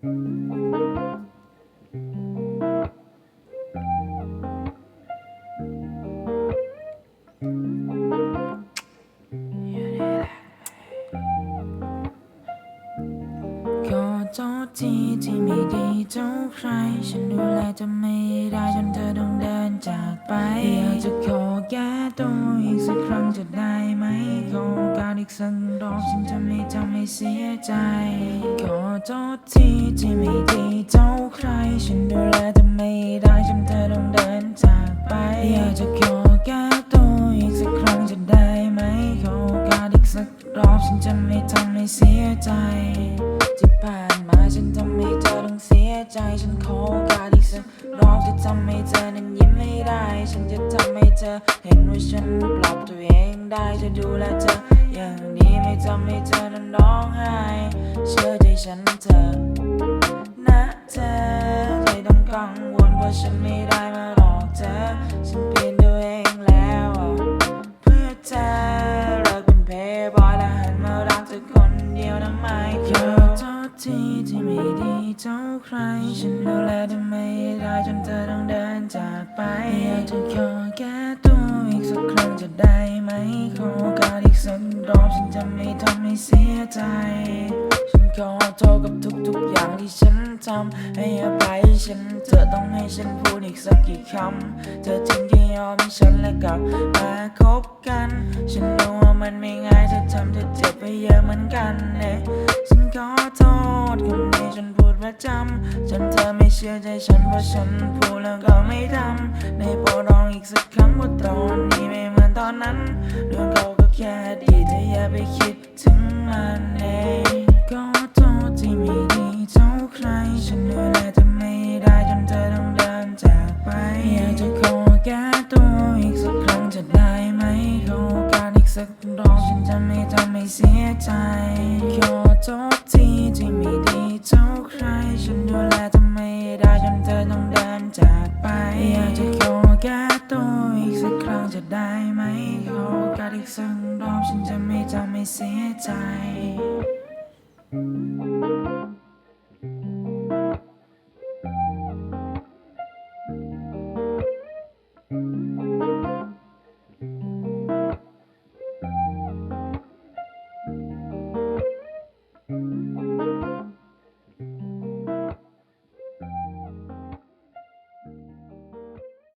ขอโทษทีที่ไม่ดีเท่าใคร ฉันดูแลเธอไม่ได้จนเธอต้องเดินจากไปอยากจะข ทำให้เสียใจ ขอโทษทีที่ไม่ดีเท่าใคร ฉันดูแลเธอไม่ได้จนเธอต้องเดินจากไป อยากจะขอแก้ตัวอีกสักครั้งจะได้ไหม ขอโอกาสอีกสักรอบฉันจะไม่ทำให้เสียใจ ที่ผ่านมาฉันทำให้เธอต้องเสียใจ ฉันขอโอกาสอีกสักรอบจะทำให้เธอนั้นยิ้มไม่ได้ ฉันจะทำให้เธอเห็นว่าฉันปรับตัวเองได้จะดูแลเธอ อย่างดีไม่ทำให้เธอนั้นร้องไห้ เชื่อใจฉันเธอะนะเธอไม่ต้องกังวลเพราะฉันไม่ได้มาหลอกเธอ ฉันเปลี่ยนตัวเองแล้ว เพื่อเธอเลิกเป็นเพย์บอยและหันมารักเธอคนเดียวนะไม่ขอโทษทีที่ไม่ดีเท่าใคร ฉันดูแลเธอไม่ได้จนเธอต้องเดินจากไปอยากจะขอแก้ตัว ได้ไหมขอโอกาสอีกสักรอบฉันจะไม่ทำให้เสียใจ ฉันขอโทษกับทุกๆอย่างที่ฉันทำให้อภัยฉันเธอต้องให้ฉันพูดอีกสักกี่คำ เธอจึงจะยอมให้ฉันและกลับมาคบกัน ฉันรู้ว่ามันไม่ง่ายเธอทำเธอเจ็บไปเยอะเหมือนกันเน่ฉันขอโทษคำนี้ฉันพูดประจำจนเธอไม่เชื่อใจฉันเพราะฉันพูดแล้วก็ไม่ทำในโปรดลองอีกสักครั้งว่าตอน สอีกสักรอบฉันจะไม่ทำให้เสียใจ ขอโทษทีที่ไม่ดีเท่าใคร ฉันดูแลทำไม่ได้จนเธอต้องเดินจากไป อยากจะขอแก้ตัวอีกสักครั้งจะได้ไหม ขอโอกาสอีกสักรอบฉันจะไม่ทำให้เสียใจ